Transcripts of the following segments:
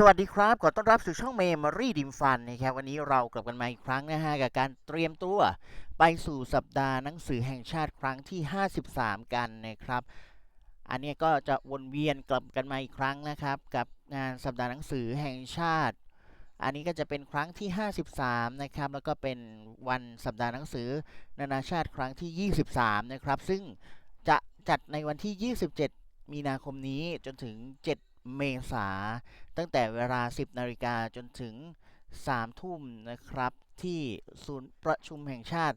สวัสดีครับขอต้อนรับสู่ช่องเมมรี่ดิมฟันนะครับวันนี้เรากลับกันมาอีกครั้งนะฮะกับการเตรียมตัว ไปสู่สัปดาห์หนังสือแห่งชาติครั้งที่ 53 กันนะครับ อันนี้ก็จะวนเวียนกลับกันมาอีกครั้งนะครับ กับงานสัปดาห์หนังสือแห่งชาติ อันนี้ก็จะเป็นครั้งที่ 53 นะครับแล้วก็เป็นวันสัปดาห์หนังสือนานาชาติครั้งที่ 23 นะครับ ซึ่งจะจัดในวันที่ 27 มีนาคมนี้จนถึง 7 เมษาตั้งแต่เวลา 10 นาฬิกาจนถึง 3 ทุ่มนะครับ ที่ศูนย์ประชุมแห่งชาติ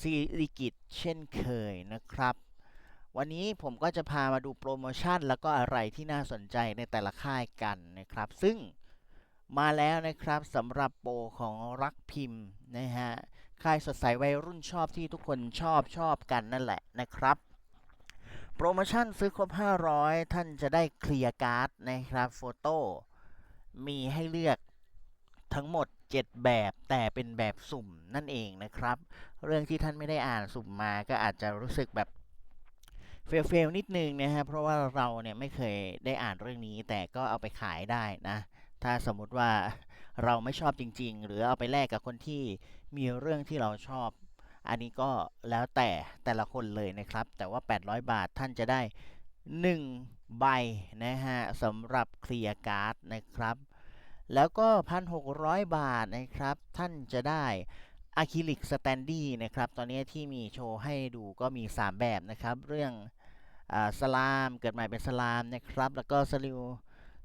สิริกิตเช่นเคยนะครับ วันนี้ผมก็จะพามาดูโปรโมชั่น แล้วก็อะไรที่น่าสนใจในแต่ละค่ายกันนะครับ ซึ่งมาแล้วนะครับสำหรับโปรของรักพิมพ์นะฮะค่ายสดใสวัยรุ่นชอบที่ทุกคนชอบชอบกันนั่นแหละนะครับ โปรโมชั่นซื้อครบ 500 ท่านจะได้เคลียร์การ์ดนะครับโฟโต้มีให้เลือกทั้งหมด 7 แบบแต่เป็นแบบสุ่มนั่นเองนะครับ เรื่องที่ท่านไม่ได้อ่านสุ่มมาก็อาจจะรู้สึกแบบเฟลเฟลนิดนึงนะฮะเพราะว่าเราเนี่ยไม่เคยได้อ่านเรื่องนี้ แต่ก็เอาไปขายได้นะ ถ้าสมมุติว่าเราไม่ชอบจริง ๆ หรือเอาไปแลกกับคนที่มีเรื่องที่เราชอบ อันนี้ก็แล้วแต่แต่ละคนเลยนะครับ แต่ว่า 800 บาทท่านจะได้ 1 ใบนะฮะสำหรับเคลียร์การ์ดนะครับ แล้วก็ 1,600 บาทนะครับ ท่านจะได้อะคริลิกสแตนดี้นะครับ ตอนนี้ที่มีโชว์ให้ดูก็มี 3 แบบนะครับ เรื่องอสลาม เกิดใหม่เป็นสลามนะครับ แล้วก็สลิว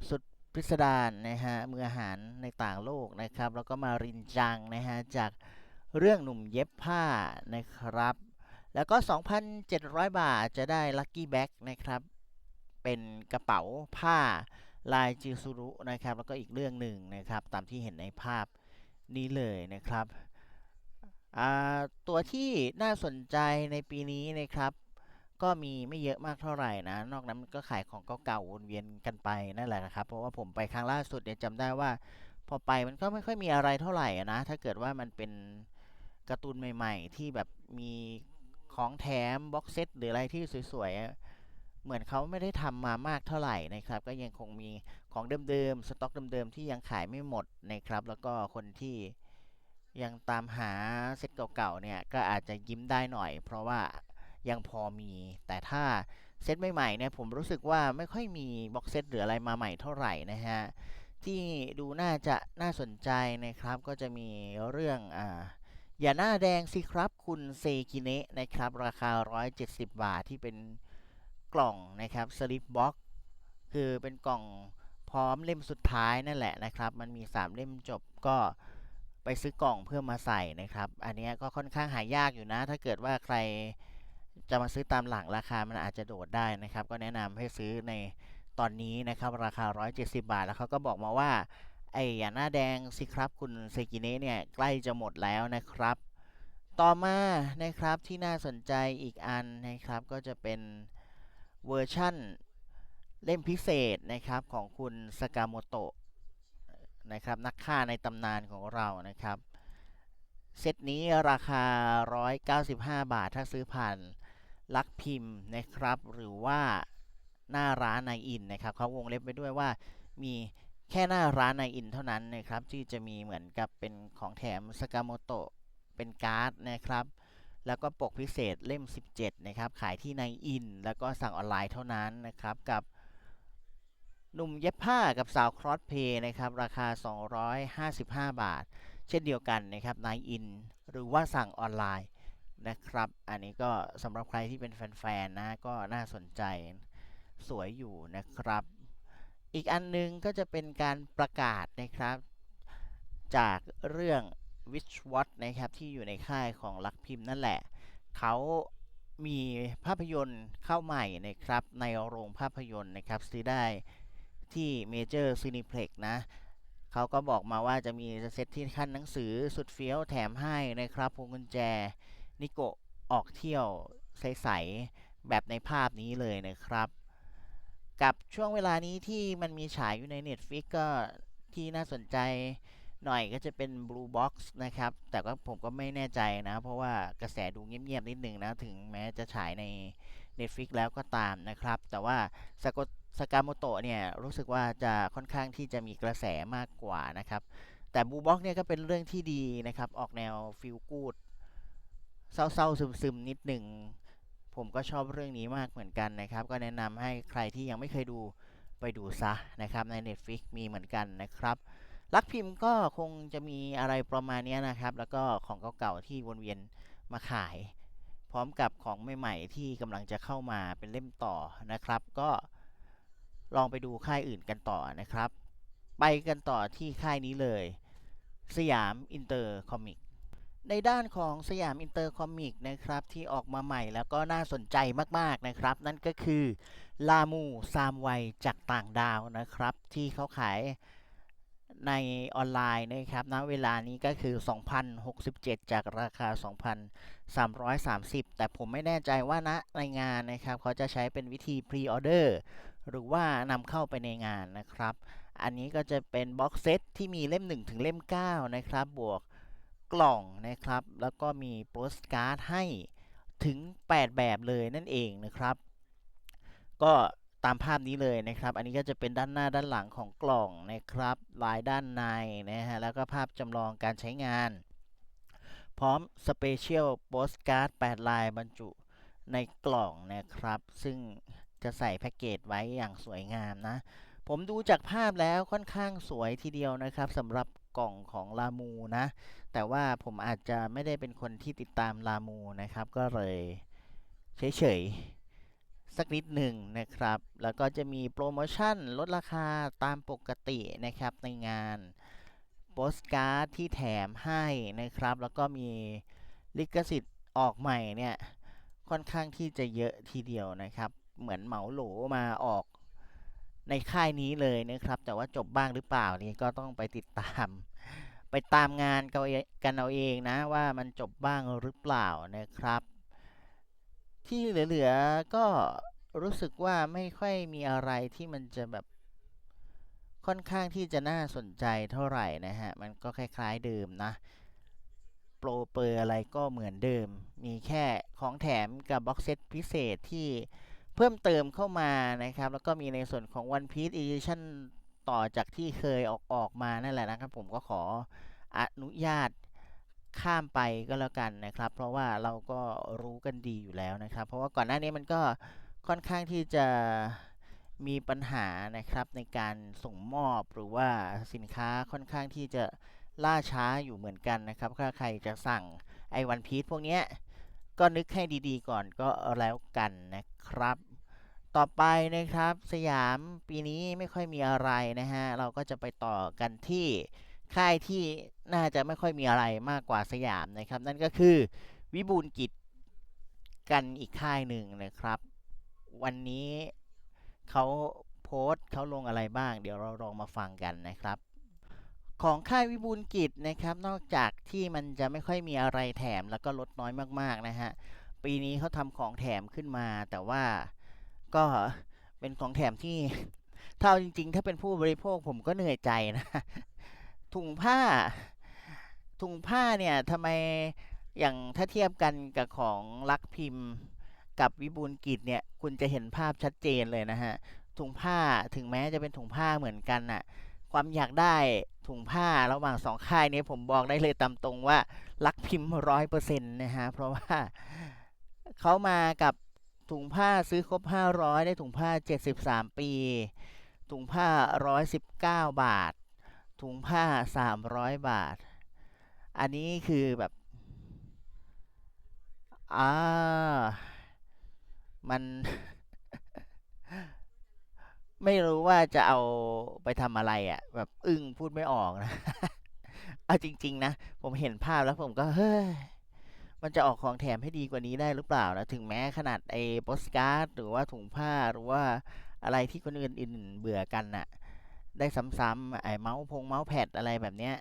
สุดพิสดารนะฮะมืออาหารในต่างโลกนะครับ แล้วก็มารินจังนะฮะจาก เรื่องหนุ่มเย็บผ้านะครับ แล้วก็ 2,700 บาทจะได้ลัคกี้แบ็กนะครับ เป็นกระเป๋าผ้าลายจิซุรุนะครับ แล้วก็อีกเรื่องหนึ่งนะครับ ตามที่เห็นในภาพนี้เลยนะครับตัวที่น่าสนใจในปีนี้นะครับ ก็มีไม่เยอะมากเท่าไหร่นะ นอกนั้นมันก็ขายของเก่าๆวนเวียนกันไปนั่นแหละนะครับ เพราะว่าผมไปครั้งล่าสุดเนี่ยจำได้ว่า พอไปมันก็ไม่ค่อยมีอะไรเท่าไหร่นะ ถ้าเกิดว่ามันเป็น การ์ตูนใหม่ ๆ ที่แบบมีของแถมบ็อกเซตหรืออะไรที่สวยๆ เหมือนเขาไม่ได้ทำมามากเท่าไหร่นะครับ ก็ยังคงมีของเดิมๆ สต็อกเดิมๆ ที่ยังขายไม่หมดนะครับ แล้วก็คนที่ยังตามหาเซตเก่าๆ เนี่ย ก็อาจจะยิ้มได้หน่อย เพราะว่ายังพอมี แต่ถ้าเซตใหม่ๆ เนี่ย ผมรู้สึกว่าไม่ค่อยมีบ็อกเซตหรืออะไรมาใหม่เท่าไหร่นะฮะ ที่ดูน่าจะน่าสนใจนะครับ ก็จะมีเรื่องอ่า อย่าหน้าแดงสิครับคุณเซกิเนะนะครับ ราคา 170 บาทที่เป็นกล่องนะครับสลิปบ็อกคือเป็นกล่องพร้อมเล่มสุดท้ายนั่นแหละนะครับ มันมี 3 เล่มจบก็ไปซื้อกล่องเพื่อมาใส่นะครับ อันนี้ก็ค่อนข้างหายากอยู่นะ ถ้าเกิดว่าใครจะมาซื้อตามหลังราคามันอาจจะโดดได้นะครับ ก็แนะนำให้ซื้อในตอนนี้นะครับ ราคา 170 บาท แล้วเขาก็บอกมาว่า ไอ้หน้าแดงสิครับคุณเซกิเนะเนี่ยใกล้จะหมดแล้วนะครับ ต่อมานะครับที่น่าสนใจอีกอันนะครับก็จะเป็นเวอร์ชั่นเล่มพิเศษนะครับของคุณสกาโมโตะนะครับนักฆ่าในตำนานของเรานะครับเซตนี้ราคา 195 บาทถ้าซื้อผ่านลักพิมพ์นะครับ หรือว่าหน้าร้านในอินนะครับเขาวงเล็บไปด้วยว่ามี แค่หน้าร้านในอินเท่านั้นนะครับ ที่จะมีเหมือนกับเป็นของแถมสกามโตะเป็นการ์ดนะครับ แล้วก็ปกพิเศษเล่ม 17 นะครับ ขายที่ในอิน แล้วก็สั่งออนไลน์เท่านั้นนะครับ กับหนุ่มเย็บผ้ากับสาวครอสเพย์นะครับ ราคา 255 บาท เช่นเดียวกันนะครับในอิน หรือว่าสั่งออนไลน์นะครับ อันนี้ก็สำหรับใครที่เป็นแฟนๆนะก็น่าสนใจสวยอยู่นะครับ อีกอันนึงก็จะเป็นการประกาศนะครับ จากเรื่อง Witch Watch นะครับ ที่อยู่ในค่ายของลักพิมพ์นั่นแหละ เขามีภาพยนตร์เข้าใหม่นะครับ ในโรงภาพยนตร์นะครับซื้อได้ที่ Major Cineplex นะเขาก็บอกมาว่าจะมีเซตที่ขั้นหนังสือสุดเฟี้ยวแถมให้นะครับพวงกุญแจ นิโกะออกเที่ยวใส ๆ แบบในภาพนี้เลยนะครับ กับช่วงเวลานี้ที่มันมีฉายอยู่ใน Netflix ก็ที่น่าสนใจหน่อยก็จะเป็น Blue Box นะครับ แต่ก็ผมก็ไม่แน่ใจนะ เพราะว่ากระแสดูเงียบๆนิดนึงนะ ถึงแม้จะฉายใน Netflix แล้วก็ตามนะครับ แต่ว่าสกสกามโตะเนี่ย รู้สึกว่าจะค่อนข้างที่จะมีกระแสมากกว่านะครับ แต่บูบ็อกเนี่ยก็เป็นเรื่องที่ดีนะครับ ออกแนวฟิลกูดเศร้าๆซึมๆ นิดหนึ่ง ผมก็ชอบเรื่องนี้มากเหมือนกันนะครับ ก็แนะนำให้ใครที่ยังไม่เคยดูไปดูซะนะครับใน Netflix มีเหมือนกันนะครับรักพิมพ์ก็คงจะมีอะไรประมาณนี้นะครับ แล้วก็ของเก่าๆที่วนเวียนมาขาย พร้อมกับของใหม่ๆที่กำลังจะเข้ามาเป็นเล่มต่อนะครับ ก็ลองไปดูค่ายอื่นกันต่อนะครับ ไปกันต่อที่ค่ายนี้เลย สยามอินเตอร์คอมิก ในด้านของสยามอินเตอร์คอมิกนะครับที่ออกมาใหม่แล้วก็น่าสนใจมากๆนะครับ นั่นก็คือลามูซามไวจากต่างดาวนะครับ ที่เขาขายในออนไลน์นะครับณเวลานี้ก็คือ 2,067 จากราคา 2,330 แต่ผมไม่แน่ใจว่าณในงานนะครับเขาจะใช้เป็นวิธีพรีออเดอร์หรือว่านำเข้าไปในงานนะครับ อันนี้ก็จะเป็นบ็อกเซตที่มีเล่ม 1 ถึงเล่ม 9 นะครับบวก กล่องนะครับ แล้วก็มีโปสการ์ดให้ถึง 8 แบบเลยนั่นเองนะครับ ก็ตามภาพนี้เลยนะครับ อันนี้ก็จะเป็นด้านหน้าด้านหลังของกล่องนะครับ ลายด้านในนะฮะ แล้วก็ภาพจำลองการใช้งาน พร้อมสเปเชียลโปสการ์ด8ลายบรรจุในกล่องนะครับ ซึ่งจะใส่แพ็กเกจไว้อย่างสวยงามนะ ผมดูจากภาพแล้วค่อนข้างสวยทีเดียวนะครับสำหรับกล่องของลามูนะ แต่ว่าผมอาจจะไม่ได้เป็นคนที่ติดตามลามูนะครับ ก็เลยเฉยๆ สักนิดหนึ่งนะครับ แล้วก็จะมีโปรโมชั่นลดราคาตามปกตินะครับในงานโปสการ์ดที่แถมให้นะครับ แล้วก็มีลิขสิทธิ์ออกใหม่เนี่ยค่อนข้างที่จะเยอะทีเดียวนะครับ เหมือนเหมาโหลมาออกในค่ายนี้เลยนะครับ แต่ว่าจบบ้างหรือเปล่านี่ก็ต้องไปติดตาม ไปตามงานกันเอาเองนะว่ามันจบบ้างหรือเปล่านะครับ ที่เหลือๆก็รู้สึกว่าไม่ค่อยมีอะไรที่มันจะแบบค่อนข้างที่จะน่าสนใจเท่าไหร่นะฮะ มันก็คล้ายๆเดิมนะ โปรเปอร์อะไรก็เหมือนเดิม มีแค่ของแถมกับบ็อกเซตพิเศษที่เพิ่มเติมเข้ามานะครับ แล้วก็มีในส่วนของ One Piece Edition ต่อจากที่เคยออกออกมานั่นแหละนะครับ ผมก็ขออนุญาตข้ามไปก็แล้วกันนะครับ เพราะว่าเราก็รู้กันดีอยู่แล้วนะครับ เพราะว่าก่อนหน้านี้มันก็ค่อนข้างที่จะมีปัญหานะครับในการส่งมอบหรือว่าสินค้าค่อนข้างที่จะล่าช้าอยู่เหมือนกันนะครับ ถ้าใครจะสั่งไอวันพี e พวกนี้ก็นึกให้ดีๆก่อนก็แล้วกันนะครับ ต่อไปนะครับสยามปีนี้ไม่ค่อยมีอะไรนะฮะ เราก็จะไปต่อกันที่ค่ายที่น่าจะไม่ค่อยมีอะไรมากกว่าสยามนะครับ นั่นก็คือวิบูลกิจกันอีกค่ายหนึ่งนะครับ วันนี้เขาโพสต์เขาลงอะไรบ้าง เดี๋ยวเราลองมาฟังกันนะครับ ของค่ายวิบูลกิจนะครับ นอกจากที่มันจะไม่ค่อยมีอะไรแถมแล้วก็ลดน้อยมากๆนะฮะปีนี้เขาทำของแถมขึ้นมาแต่ว่า ก็เป็นของแถมที่ถ้าเอาจริง ๆ ถ้าเป็นผู้บริโภคผมก็เหนื่อยใจนะ ถุงผ้า ถุงผ้าเนี่ยทำไมอย่างถ้าเทียบกันกับของลักพิมพ์กับวิบูลกิจเนี่ย คุณจะเห็นภาพชัดเจนเลยนะฮะ ถุงผ้าถึงแม้จะเป็นถุงผ้าเหมือนกันน่ะ ความอยากได้ถุงผ้าระหว่างสองค่ายนี้ผมบอกได้เลยตามตรงว่าลักพิมพ์ร้อยเปอร์เซ็นต์นะฮะ เพราะว่าเขามากับ ถุงผ้าซื้อครบ 500 ได้ถุงผ้า 73 ปี ถุงผ้า 119 บาท ถุงผ้า 300 บาท อันนี้คือแบบ อ่า มัน ไม่รู้ว่าจะเอาไปทำอะไรอะ่ะ แบบอึ้งพูดไม่ออกนะ เอาจริง ๆ นะ ผมเห็นภาพแล้วผมก็ เฮ้ย มันจะออกของแถมให้ดีกว่านี้ได้หรือเปล่านะ ถึงแม้ขนาดไอ้โปสการ์ดหรือว่าถุงผ้าหรือว่าอะไรที่คนอื่นๆเบื่อกันน่ะ ได้ซ้ำๆไอ้เมาส์พงเมาส์แพดอะไรแบบเนี้ย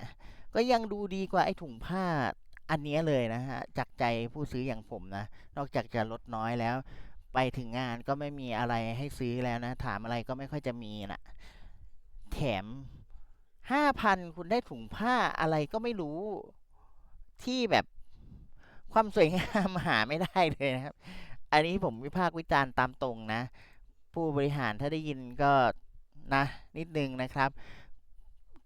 ก็ยังดูดีกว่าไอ้ถุงผ้าอันนี้เลยนะฮะ จากใจผู้ซื้ออย่างผมนะ นอกจากจะลดน้อยแล้ว ไปถึงงานก็ไม่มีอะไรให้ซื้อแล้วนะ ถามอะไรก็ไม่ค่อยจะมีนะแถมห้าพันคุณได้ถุงผ้าอะไรก็ไม่รู้ที่แบบ ความสวยงามหาไม่ได้เลยนะครับ อันนี้ผมวิพากษ์วิจารณ์ตามตรงนะ ผู้บริหารถ้าได้ยินก็นะนิดนึงนะครับ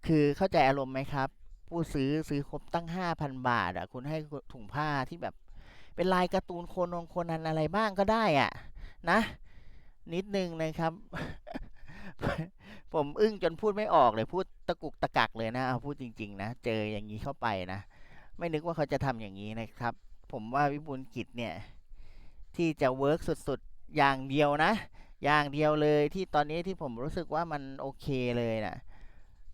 คือเข้าใจอารมณ์ไหมครับ ผู้ซื้อซื้อครบตั้ง 5,000 บาทอะคุณให้ถุงผ้าที่แบบเป็นลายการ์ตูนโคนงโคนันอะไรบ้างก็ได้อะนะ นิดนึงนะครับ ผมอึ้งจนพูดไม่ออกเลยพูดตะกุกตะกักเลยนะเอาพูดจริง ๆ นะ เจออย่างนี้เข้าไปนะ ไม่นึกว่าเขาจะทำอย่างนี้นะครับ ผมว่าวิบูลกิจเนี่ย ที่จะเวิร์กสุดๆ อย่างเดียวนะ อย่างเดียวเลยที่ตอนนี้ที่ผมรู้สึกว่ามันโอเคเลยนะ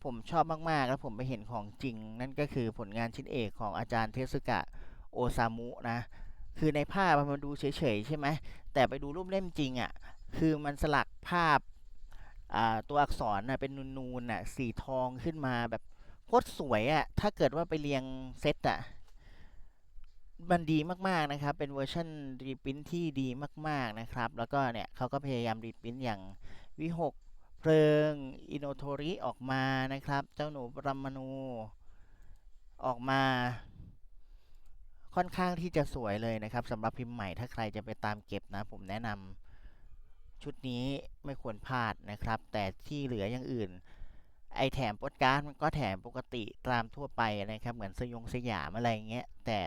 ผมชอบมากๆ แล้วผมไปเห็นของจริง นั่นก็คือผลงานชิ้นเอกของอาจารย์เทสึกะโอซามุนะ คือในภาพมันดูเฉยๆ ใช่ไหม แต่ไปดูรูปเล่มจริงอะ่ะ คือมันสลักภาพตัวอักษรน่ะเป็นนูนๆน่ะสีทองขึ้นมาแบบโคตรสวยอะ่ะ ถ้าเกิดว่าไปเรียงเซตอะ มันดีมากๆนะครับ เป็นเวอร์ชันรีพินที่ดีมาก ๆนะครับ แล้วก็เนี่ยเขาก็พยายามรีพินอย่างวิหกเพลิงอินโนโทริออกมานะครับ เจ้าหนูปรมาณูออกมาค่อนข้างที่จะสวยเลยนะครับสำหรับพิมพ์ใหม่ถ้าใครจะไปตามเก็บนะ ผมแนะนำชุดนี้ไม่ควรพลาดนะครับ แต่ที่เหลืออย่างอื่น ไอแถมโปสการ์ดมันก็แถมปกติตามทั่วไปนะครับ เหมือนสยงสยามอะไรเงี้ยแต่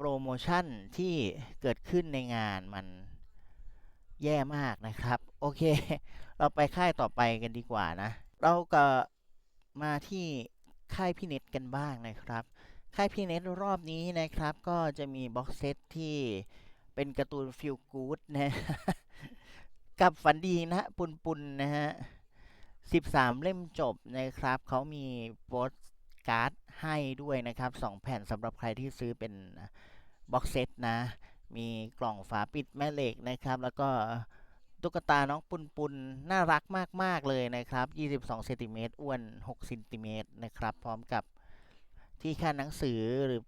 โปรโมชั่นที่เกิดขึ้นในงานมันแย่มากนะครับ โอเค เราไปค่ายต่อไปกันดีกว่านะ เราก็มาที่ค่ายพี่เน็ตกันบ้างนะครับ ค่ายพี่เน็ตรอบนี้นะครับ ก็จะมีบ็อกเซตที่เป็นการ์ตูนฟิลกู๊ดนะกับฝันดีนะปุนปุนนะฮะ13 เล่มจบนะครับ เขามีโปสการ์ดให้ด้วยนะครับ 2 แผ่นสำหรับใครที่ซื้อเป็น บ็อกเซตนะ มีกล่องฝาปิดแม่เหล็กนะครับ แล้วก็ตุ๊กตาน้องปุนปุนน่ารักมาก ๆ เลยนะครับ 22เซนติเมตรอ้วน6เซนติเมตรนะครับ พร้อมกับที่ขั้นหนังสือหรือ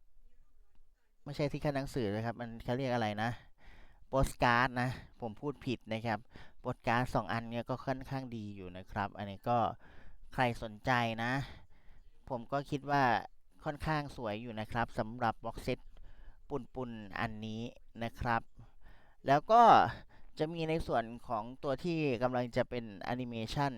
ไม่ใช่ที่ขั้นหนังสือนะครับ มันเขาเรียกอะไรนะโปสการ์ดนะ ผมพูดผิดนะครับโปสการ์ดสองอันเนี้ยก็ค่อนข้างดีอยู่นะครับ อันนี้ก็ใครสนใจนะ ผมก็คิดว่าค่อนข้างสวยอยู่นะครับสำหรับบ็อกเซต ปุนปุนๆอันนี้นะครับ แล้วก็จะมีในส่วนของตัวที่กำลังจะเป็นแอนิเมชัน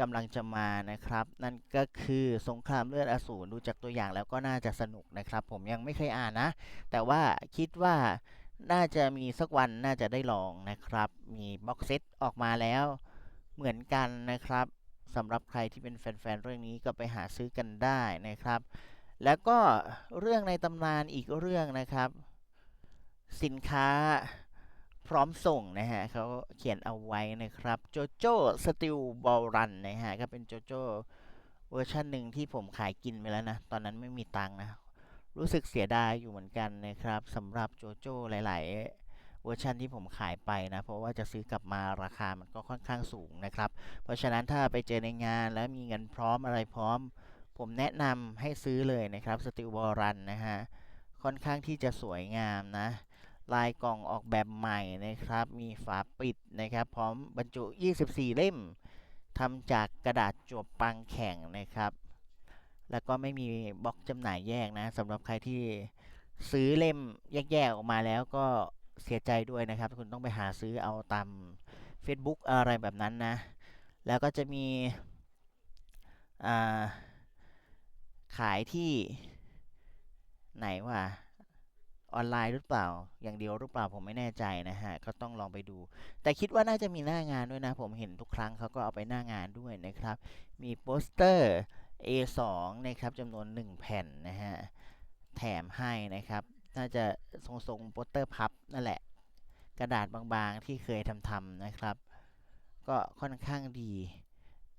กำลังจะมานะครับ นั่นก็คือสงครามเลือดอสูรดูจากตัวอย่างแล้วก็น่าจะสนุกนะครับ ผมยังไม่เคยอ่านนะ แต่ว่าคิดว่าน่าจะมีสักวันน่าจะได้ลองนะครับ มีบ็อกเซตออกมาแล้วเหมือนกันนะครับสำหรับใครที่เป็นแฟนๆเรื่องนี้ก็ไปหาซื้อกันได้นะครับ แล้วก็เรื่องในตำนานอีกเรื่องนะครับ สินค้าพร้อมส่งนะฮะเขาเขียนเอาไว้นะครับโจโจ้สติลบอลรันนะฮะก็เป็นโจโจ้เวอร์ชันหนึ่งที่ผมขายกินไปแล้วนะ ตอนนั้นไม่มีตังค์นะ รู้สึกเสียดายอยู่เหมือนกันนะครับสำหรับโจโจ้หลาย ๆ เวอร์ชันที่ผมขายไปนะ เพราะว่าจะซื้อกลับมาราคามันก็ค่อนข้างสูงนะครับ เพราะฉะนั้นถ้าไปเจอในงานแล้วมีเงินพร้อมอะไรพร้อม ผมแนะนำให้ซื้อเลยนะครับสติลบอรันนะฮะค่อนข้างที่จะสวยงามนะ ลายกล่องออกแบบใหม่นะครับ มีฝาปิดนะครับ พร้อมบรรจุ 24 เล่มทำจากกระดาษจวบปังแข็งนะครับ แล้วก็ไม่มีบล็อกจำหน่ายแยกนะสำหรับใครที่ซื้อเล่มแยกๆออกมาแล้วก็เสียใจด้วยนะครับ คุณต้องไปหาซื้อเอาตาม Facebook อะไรแบบนั้นนะ แล้วก็จะมีอ่า ขายที่ไหนวะออนไลน์หรือเปล่า อย่างเดียวหรือเปล่าผมไม่แน่ใจนะฮะ ก็ต้องลองไปดู แต่คิดว่าน่าจะมีหน้างานด้วยนะ ผมเห็นทุกครั้งเขาก็เอาไปหน้างานด้วยนะครับ มีโปสเตอร์ A2 นะครับจำนวน 1 แผ่นนะฮะ แถมให้นะครับ น่าจะทรงๆโปสเตอร์พับนั่นแหละ กระดาษบางๆที่เคยทำๆนะครับ ก็ค่อนข้างดี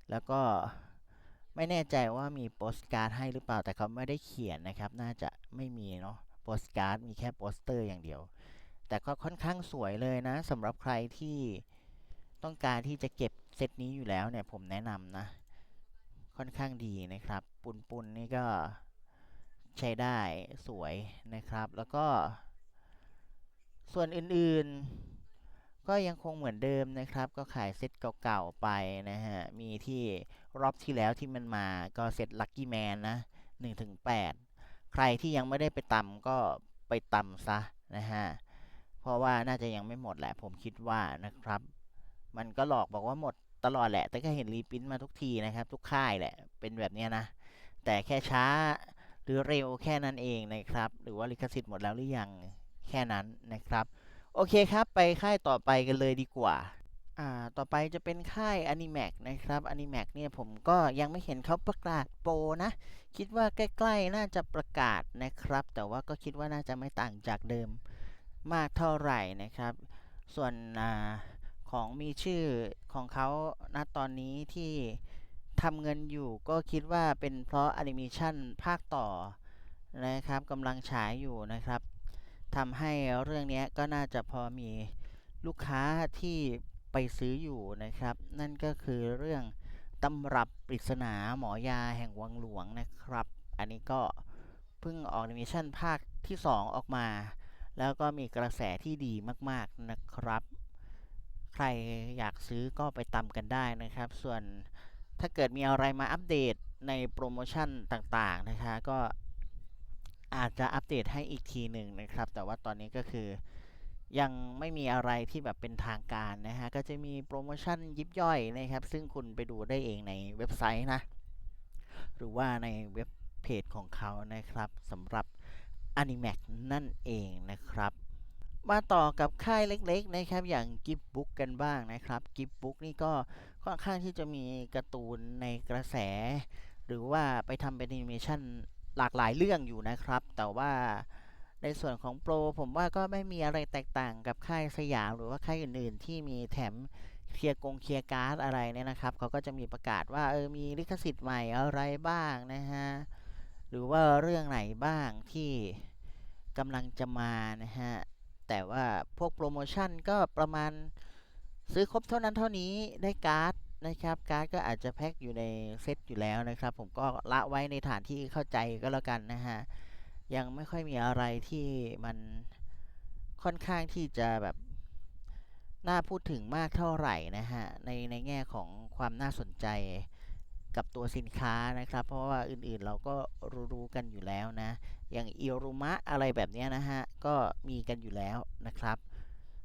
แล้วก็ ไม่แน่ใจว่ามีโปสการ์ดให้หรือเปล่าแต่เขาไม่ได้เขียนนะครับ น่าจะไม่มีเนาะโปสการ์ดมีแค่โปสเตอร์อย่างเดียว แต่ก็ค่อนข้างสวยเลยนะสำหรับใครที่ต้องการที่จะเก็บเซตนี้อยู่แล้วเนี่ยผมแนะนำนะ ค่อนข้างดีนะครับ ปุนปุนนี่ก็ใช้ได้สวยนะครับ แล้วก็ส่วนอื่นๆ ก็ยังคงเหมือนเดิมนะครับ ก็ขายเซตเก่าๆไปนะฮะ มีที่รอบที่แล้วที่มันมาก็เซตลั c กี้แมนนะ1-8ใครที่ยังไม่ได้ไปตำก็ไปตำซะนะฮะ เพราะว่าน่าจะยังไม่หมดแหละผมคิดว่านะครับ มันก็หลอกบอกว่าหมดตลอดแหละ แต่ก็เห็นรีปรินท์มาทุกทีนะครับ ทุกค่ายแหละ เป็นแบบนี้นะ แต่แค่ช้าหรือเร็วแค่นั้นเองนะครับ หรือว่าลิขสิทธิ์หมดแล้วหรือยังแค่นั้นนะครับ โอเคครับ ไปค่ายต่อไปกันเลยดีกว่า อ่า ต่อไปจะเป็นค่าย Animax นะครับ Animax เนี่ยผมก็ยังไม่เห็นเขาประกาศโปรนะ คิดว่าใกล้ๆ น่าจะประกาศนะครับ แต่ว่าก็คิดว่าน่าจะไม่ต่างจากเดิมมากเท่าไหร่นะครับ ส่วนอ่าของมีชื่อของเขาณตอนนี้ที่ทำเงินอยู่ก็คิดว่าเป็นเพราะแอนิเมชันภาคต่อนะครับกำลังฉายอยู่นะครับ ทำให้เรื่องนี้ก็น่าจะพอมีลูกค้าที่ไปซื้ออยู่นะครับ นั่นก็คือเรื่องตำรับปริศนาหมอยาแห่งวังหลวงนะครับ อันนี้ก็เพิ่งออกแอนิเมชั่นภาคที่ 2 ออกมา แล้วก็มีกระแสที่ดีมากๆนะครับ ใครอยากซื้อก็ไปตามกันได้นะครับ ส่วนถ้าเกิดมีอะไรมาอัปเดตในโปรโมชั่นต่างๆนะคะก็ อาจจะอัปเดตให้อีกทีหนึ่งนะครับ แต่ว่าตอนนี้ก็คือยังไม่มีอะไรที่แบบเป็นทางการนะฮะ ก็จะมีโปรโมชั่นยิบย่อยนะครับ ซึ่งคุณไปดูได้เองในเว็บไซต์นะ หรือว่าในเว็บเพจของเขานะครับสำหรับ Animax นั่นเองนะครับ มาต่อกับค่ายเล็กๆนะครับ อย่างกิฟบุ๊กกันบ้างนะครับกิฟบุ๊กนี่ก็ค่อนข้างที่จะมีการ์ตูนในกระแส หรือว่าไปทำเป็นแอนิเมชัน หลากหลายเรื่องอยู่นะครับ แต่ว่าในส่วนของโปรผมว่าก็ไม่มีอะไรแตกต่างกับค่ายสยามหรือว่าค่ายอื่นๆ ที่มีแถมเคลียร์กงเคลียร์การ์ดอะไรเนี่ยนะครับเขาก็จะมีประกาศว่าเออมีลิขสิทธิ์ใหม่อะไรบ้างนะฮะหรือว่าเรื่องไหนบ้างที่กำลังจะมานะฮะแต่ว่าพวกโปรโมชั่นก็ประมาณซื้อครบเท่านั้นเท่านี้ได้การ์ด นะครับการ์ดก็อาจจะแพ็คอยู่ในเซตอยู่แล้วนะครับ ผมก็ละไว้ในฐานที่เข้าใจก็แล้วกันนะฮะยังไม่ค่อยมีอะไรที่มันค่อนข้างที่จะแบบน่าพูดถึงมากเท่าไหร่นะฮะในในแง่ของความน่าสนใจกับตัวสินค้านะครับ เพราะว่าอื่นๆเราก็รู้ๆกันอยู่แล้วนะ อย่างอิรุมะอะไรแบบนี้นะฮะ ก็มีกันอยู่แล้วนะครับ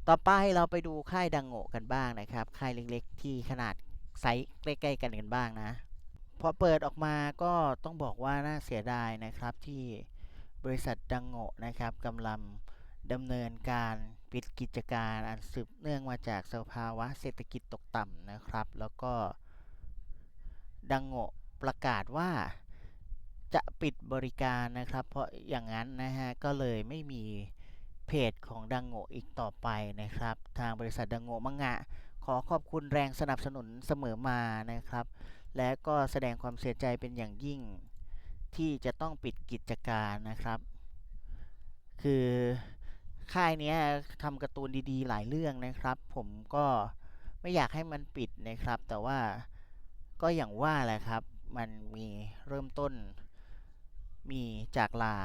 ต่อไปเราไปดูค่ายดังโงกันบ้างนะครับ ค่ายเล็กๆที่ขนาด ไซส์ใกล้ๆกันกันบ้างนะ พอเปิดออกมาก็ต้องบอกว่าน่าเสียดายนะครับที่บริษัทดังโงะนะครับกำลังดำเนินการปิดกิจการอันสืบเนื่องมาจากสภาวะเศรษฐกิจตกต่ำนะครับ แล้วก็ดังโงะประกาศว่าจะปิดบริการนะครับ เพราะอย่างนั้นนะฮะก็เลยไม่มีเพจของดังโงะอีกต่อไปนะครับ ทางบริษัทดังโงะมังงะ ขอขอบคุณแรงสนับสนุนเสมอมานะครับ และก็แสดงความเสียใจเป็นอย่างยิ่ง ที่จะต้องปิดกิจการนะครับ คือค่ายนี้ทำการ์ตูนดีๆ หลายเรื่องนะครับ ผมก็ไม่อยากให้มันปิดนะครับ แต่ว่าก็อย่างว่าแหละครับ มันมีเริ่มต้น มีจากลา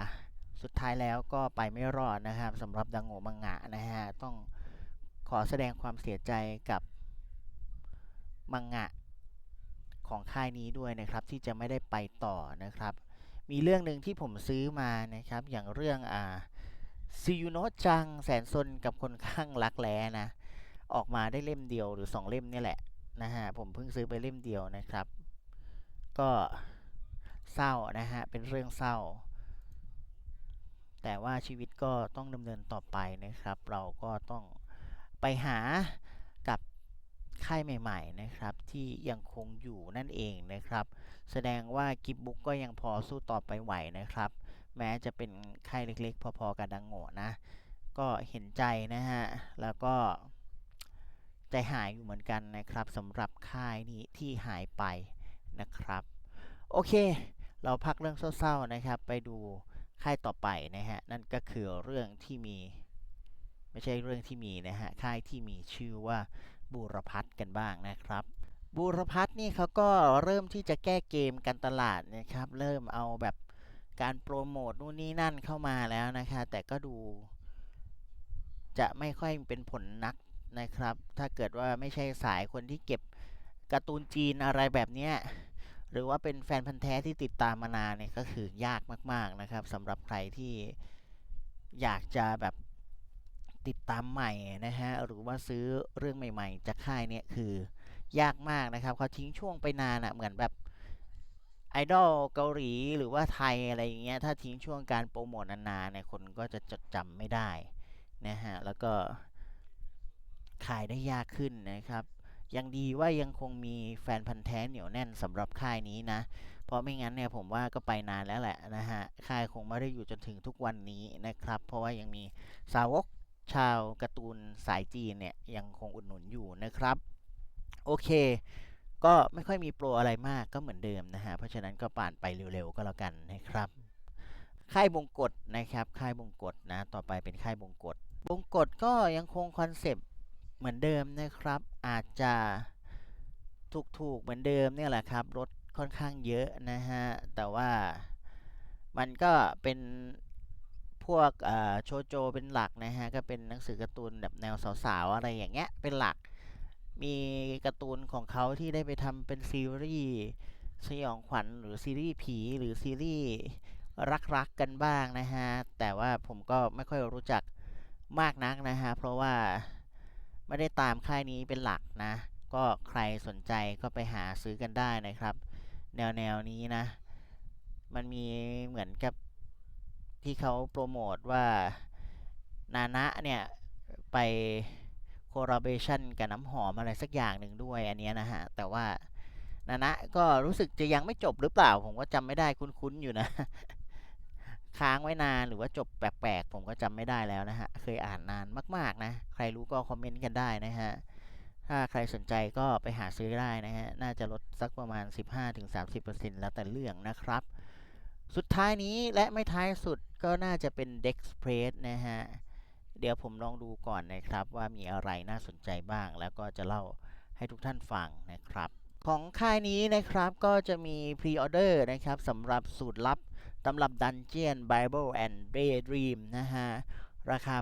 สุดท้ายแล้วก็ไปไม่รอดนะครับสำหรับดังโงมังงะนะฮะต้อง ขอแสดงความเสียใจกับมังงะของค่ายนี้ด้วยนะครับที่จะไม่ได้ไปต่อนะครับ มีเรื่องหนึ่งที่ผมซื้อมานะครับ อย่างเรื่องอ่าซิยูโนะจังแสนซนกับคนข้างรักแร้นะ ออกมาได้เล่มเดียวหรือ 2 เล่มนี่แหละนะฮะผมเพิ่งซื้อไปเล่มเดียวนะครับ ก็เศร้านะฮะเป็นเรื่องเศร้า แต่ว่าชีวิตก็ต้องดำเนินต่อไปนะครับ เราก็ต้อง ไปหากับค่ายใหม่ๆนะครับที่ยังคงอยู่นั่นเองนะครับ แสดงว่ากิฟบุ๊กก็ยังพอสู้ต่อไปไหวนะครับ แม้จะเป็นค่ายเล็กๆ พอๆกับดังโง่นะ ก็เห็นใจนะฮะ แล้วก็ใจหายอยู่เหมือนกันนะครับสำหรับค่ายนี้ที่หายไปนะครับ โอเค เราพักเรื่องเศร้าๆนะครับ ไปดูค่ายต่อไปนะฮะ นั่นก็คือเรื่องที่มี ไม่ใช่เรื่องที่มีนะฮะค่ายที่มีชื่อว่าบูรพัฒกันบ้างนะครับบูรพัฒนี่เขาก็เริ่มที่จะแก้เกมการตลาดนะครับ เริ่มเอาแบบการโปรโมทนู่นนี่นั่นเข้ามาแล้วนะคะ แต่ก็ดู จะไม่ค่อยเป็นผลนักนะครับ ถ้าเกิดว่าไม่ใช่สายคนที่เก็บการ์ตูนจีนอะไรแบบนี้หรือว่าเป็นแฟนพันธ์แท้ที่ติดตามมานานเนี่ยก็คือยากมาก ๆนะครับสำหรับใครที่อยากจะแบบ ติดตามใหม่นะฮะหรือว่าซื้อเรื่องใหม่ ๆ จากค่ายเนี่ยคือยากมากนะครับเขาทิ้งช่วงไปนานอะเหมือนแบบไอดอลเกาหลีหรือว่าไทยอะไรอย่างเงี้ยถ้าทิ้งช่วงการโปรโมทนานๆเนี่ยคนก็จะจดจำไม่ได้นะฮะแล้วก็ขายได้ยากขึ้นนะครับ ยังดีว่ายังคงมีแฟนพันธ์แท้เหนียวแน่นสำหรับค่ายนี้นะ เพราะไม่งั้นเนี่ยผมว่าก็ไปนานแล้วแหละนะฮะค่ายคงไม่ได้อยู่จนถึงทุกวันนี้นะครับ เพราะว่ายังมีสาวก ชาวการ์ตูนสายจีนเนี่ยยังคงอุดหนุนอยู่นะครับ โอเค ก็ไม่ค่อยมีโปรอะไรมากก็เหมือนเดิมนะฮะ เพราะฉะนั้นก็ป่านไปเร็วๆก็แล้วกันนะครับ ค่ายบงกฎนะครับ ค่ายบงกฎนะ ต่อไปเป็นค่ายบงกฎบงกฎก็ยังคงคอนเซปต์เหมือนเดิมนะครับ อาจจะถูกๆเหมือนเดิมเนี่ยแหละครับ รถค่อนข้างเยอะนะฮะ แต่ว่ามันก็เป็น พวกโชโจเป็นหลักนะฮะ ก็เป็นหนังสือการ์ตูนแบบแนวสาวๆ อะไรอย่างเงี้ย เป็นหลัก มีการ์ตูนของเขาที่ได้ไปทำเป็นซีรีส์สยองขวัญหรือซีรีส์ผีหรือซีรีส์รักๆกันบ้างนะฮะ แต่ว่าผมก็ไม่ค่อยรู้จักมากนักนะฮะ เพราะว่าไม่ได้ตามค่ายนี้เป็นหลักนะ ก็ใครสนใจก็ไปหาซื้อกันได้นะครับ แนวแนวนี้นะ มันมีเหมือนกับ ที่เขาโปรโมทว่านานะเนี่ยไปโคลาเบชันกับน้ำหอมอะไรสักอย่างหนึ่งด้วยอันนี้นะฮะ แต่ว่านานะก็รู้สึกจะยังไม่จบหรือเปล่า ผมก็จำไม่ได้คุ้นๆอยู่นะ ค้างไว้นานหรือว่าจบแปลกๆ ผมก็จำไม่ได้แล้วนะฮะ เคยอ่านนานมากๆนะ ใครรู้ก็คอมเมนต์กันได้นะฮะ ถ้าใครสนใจก็ไปหาซื้อได้นะฮะ น่าจะลดสักประมาณ 15-30%แล้วแต่เรื่องนะครับ สุดท้ายนี้และไม่ท้ายสุดก็น่าจะเป็น Dexpress นะฮะ เดี๋ยวผมลองดูก่อนนะครับว่ามีอะไรน่าสนใจบ้าง แล้วก็จะเล่าให้ทุกท่านฟังนะครับ ของค่ายนี้นะครับก็จะมีพรีออเดอร์นะครับสำหรับสูตรลับตำรับ Dungeon Bible and Daydream นะฮะ ราคา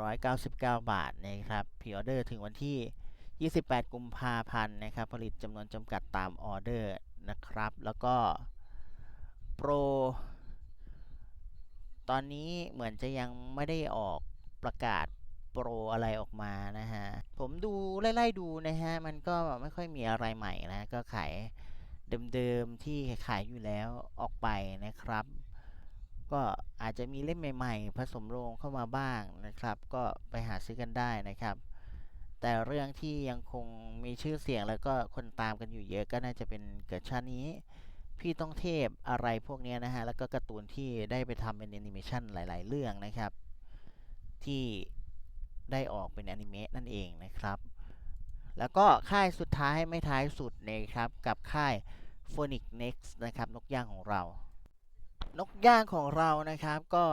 1,499 บาทนะครับพรีออเดอร์ถึงวันที่ 28 กุมภาพันธ์นะครับ ผลิตจำนวนจำกัดตามออเดอร์นะครับ แล้วก็ โปรตอนนี้เหมือนจะยังไม่ได้ออกประกาศโปรอะไรออกมานะฮะ ผมดูไล่ๆดูนะฮะ มันก็ไม่ค่อยมีอะไรใหม่นะ ก็ขายเดิมๆที่ขายอยู่แล้วออกไปนะครับ ก็อาจจะมีเล่มใหม่ๆ ผสมโรงเข้ามาบ้างนะครับ ก็ไปหาซื้อกันได้นะครับ แต่เรื่องที่ยังคงมีชื่อเสียงแล้วก็คนตามกันอยู่เยอะก็น่าจะเป็นเกิดชาตินี้ พี่ต้องเทพอะไรพวกนี้นะฮะ แล้วก็การ์ตูนที่ได้ไปทำเป็นแอนิเมชันหลาย ๆ เรื่องนะครับ ที่ได้ออกเป็นแอนิเมะนั่นเองนะครับ แล้วก็ค่ายสุดท้ายไม่ท้ายสุดนะครับ กับค่าย Phoenix Next นะครับ นกย่างของเรา นกย่างของเรานะครับ ก็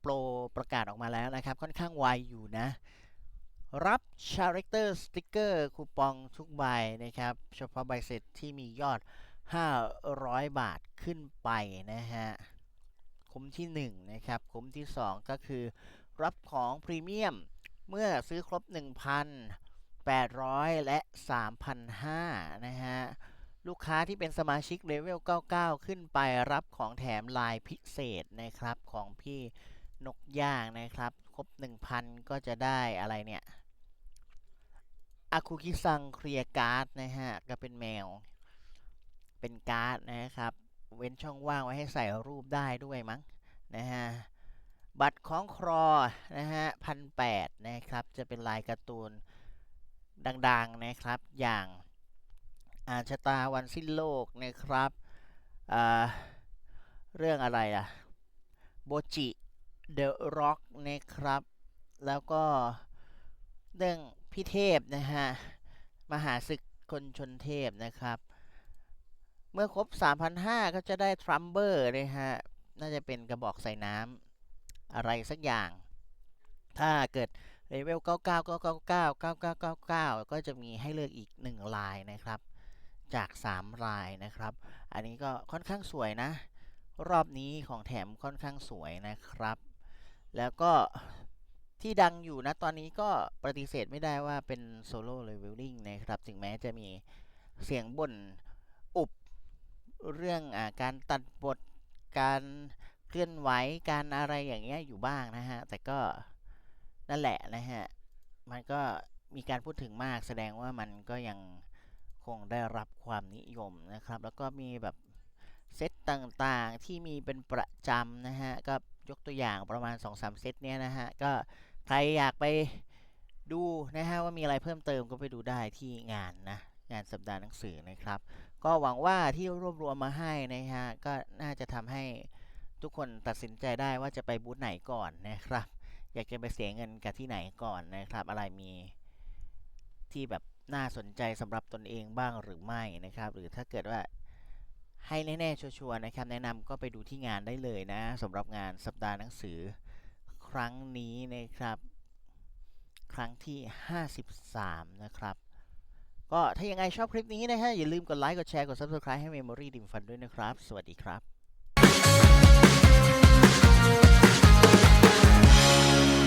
โปรประกาศออกมาแล้วนะครับ ค่อนข้างไวอยู่นะรับ Character Sticker คูปองทุกใบนะครับ เฉพาะใบเสร็จที่มียอด 500 บาทขึ้นไปนะฮะคุ้มที่ 1 นะครับ คุ้มที่ 2 ก็คือ รับของพรีเมียมเมื่อซื้อครบ 1,800 และ 3,500 นะฮะ ลูกค้าที่เป็นสมาชิกเลเวล 99 ขึ้นไปรับของแถมลายพิเศษนะครับ ของพี่นกย่างนะครับ ครบ 1,000 ก็จะได้อะไรเนี่ยอาคุคิซังเคลียร์การ์ดนะฮะ ก็เป็นแมว เป็นการ์ดนะครับ เว้นช่องว่างไว้ให้ใส่รูปได้ด้วยมั้งนะฮะบัตรของครอนะฮะพันแปดนะครับ จะเป็นลายการ์ตูนดังๆนะครับ อย่างอาชตาวันสิ้นโลกนะครับอ่าเรื่องอะไรอะโบจิเดอะร็อกนะครับ แล้วก็เรื่องพิเทพนะฮะ มหาศึกคนชนเทพนะครับ มื่อครบ 3,500 ก็จะได้ทรัมเบอร์นะฮะ น่าจะเป็นกระบอกใส่น้ำอะไรสักอย่าง ถ้าเกิดเลเวล 99 999 9999 ก็จะมีให้เลือกอีก 1 ลายนะครับ จาก 3 ลายนะครับ อันนี้ก็ค่อนข้างสวยนะ รอบนี้ของแถมค่อนข้างสวยนะครับ แล้วก็ที่ดังอยู่นะ ตอนนี้ก็ปฏิเสธไม่ได้ว่าเป็นโซโล่เลเวลลิ่งนะครับ ถึงแม้จะมีเสียงบ่นอุบ เรื่องอการตัดบทการเคลื่อนไหวการอะไรอย่างเงี้ยอยู่บ้างนะฮะ แต่ก็นั่นแหละนะฮะ มันก็มีการพูดถึงมากแสดงว่ามันก็ยังคงได้รับความนิยมนะครับ แล้วก็มีแบบเซตต่างๆที่มีเป็นประจำนะฮะ ก็ยกตัวอย่างประมาณ 2-3 เซตเนี้ยนะฮะ ก็ใครอยากไปดูนะฮะว่ามีอะไรเพิ่มเติมก็ไปดูได้ที่งานนะ งานสัปดาห์หนังสือนะครับ ก็หวังว่าที่รวบรวมมาให้นะฮะก็น่าจะทำให้ทุกคนตัดสินใจได้ว่าจะไปบูธไหนก่อนนะครับ อยากจะไปเสียเงินกับที่ไหนก่อนนะครับ อะไรมีที่แบบน่าสนใจสำหรับตนเองบ้างหรือไม่นะครับ หรือถ้าเกิดว่าให้แน่ๆชัวร์ๆนะครับ แนะนำก็ไปดูที่งานได้เลยนะสำหรับงานสัปดาห์หนังสือครั้งนี้นะครับ ครั้งที่ 53 นะครับ ก็ถ้ายังไงชอบคลิปนี้นะฮะอย่าลืมกดไลค์กดแชร์กด Subscribe ให้ Memory ดิมฟันด้วยนะครับ สวัสดีครับ